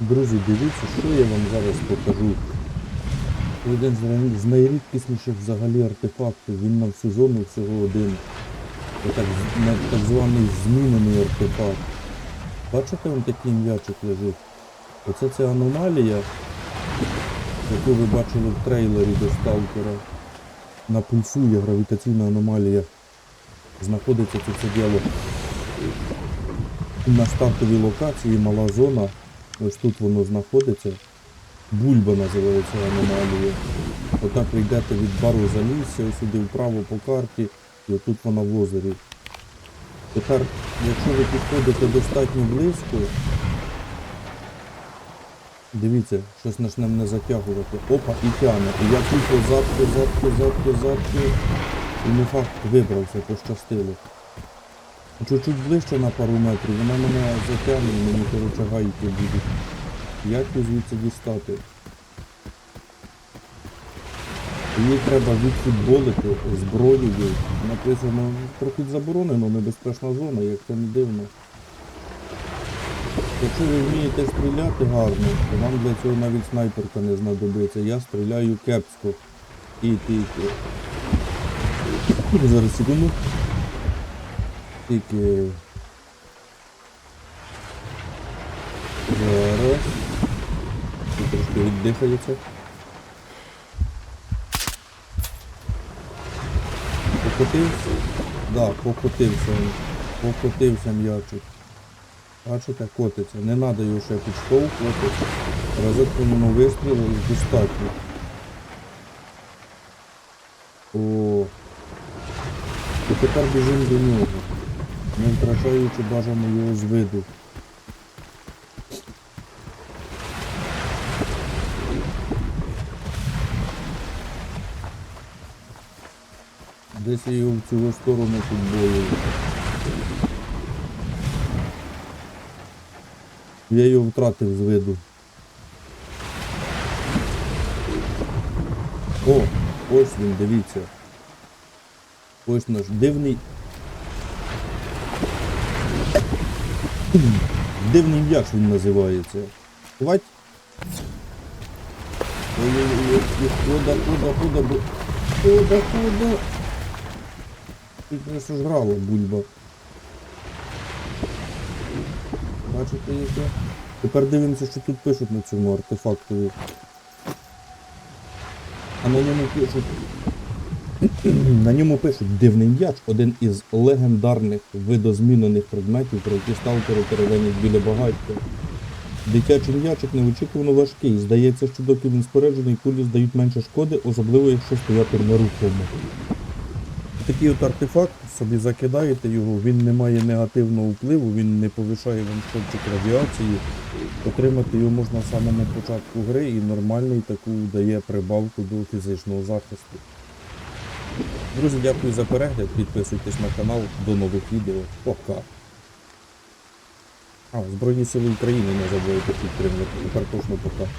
Друзі, дивіться, що я вам зараз покажу. Один з найрідкісніших взагалі артефактів. Він на всю зону всього один. Так, так званий змінений артефакт. Бачите, он такий м'ячик лежить? Оце ця аномалія, яку ви бачили в трейлері до сталкера. На пульсує гравітаційна аномалія. Знаходиться це діло на стартовій локації мала зона. Ось тут воно знаходиться. Бульба називається аномалія. Отак ви йдете від бару Залісся, ось сюди вправо по карті, і отут вона в озері. Тепер, якщо ви підходите достатньо близько, дивіться, щось почне мене затягувати. Опа, і тяне. І я тупо задку, задку, задку, задку. І не факт вибрався, пощастило. Чуть-чуть ближче на пару метрів, вона мене затягне, мені коротше гайки будуть. Як її звідси дістати? Її треба відфутболити зброєю. Написано трохи заборонено, небезпечна зона, як це не дивно. Якщо ви вмієте стріляти гарно, то вам для цього навіть снайперка не знадобиться. Я стріляю кепсько. І тільки. Зараз секунду. Тільки. Зараз. Тут трошки віддихається. Покотився? Да, покотився. Покотився м'ячик. Бачите, котиться. Не треба його ще підштовхувати. Ньому вистрілили достатньо. О. І тепер біжимо до нього, не втрачаючи бажано його з виду. Десь я його в цю сторону футболю. Я його втратив з виду. О, ось він, дивіться. Ось наш дивний. Дивний м'яч він називається. Хвать. Ой-ой-ой, куда, куда, куда, бу- куда, куда. Тут не сожрала бульба. Бачите яке? Тепер дивимося, що тут пишуть на цьому артефактові. А на ньому пишуть. На ньому пишуть дивний м'яч, один із легендарних видозмінених предметів, про які сталкери теревенять біля багаття. Дитячий м'ячик неочікувано важкий. Здається, що доки він споряджений, кулі здають менше шкоди, особливо якщо стояти нерухомо. Такий от артефакт, собі закидаєте його, він не має негативного впливу, він не повишає вам стопчик радіації. Отримати його можна в самому початку гри і нормальний таку дає прибавку до фізичного захисту. Друзі, дякую за перегляд, підписуйтесь на канал, до нових відео. Пока. А, Збройні Сили України не забувайте підтримувати. Точно пока.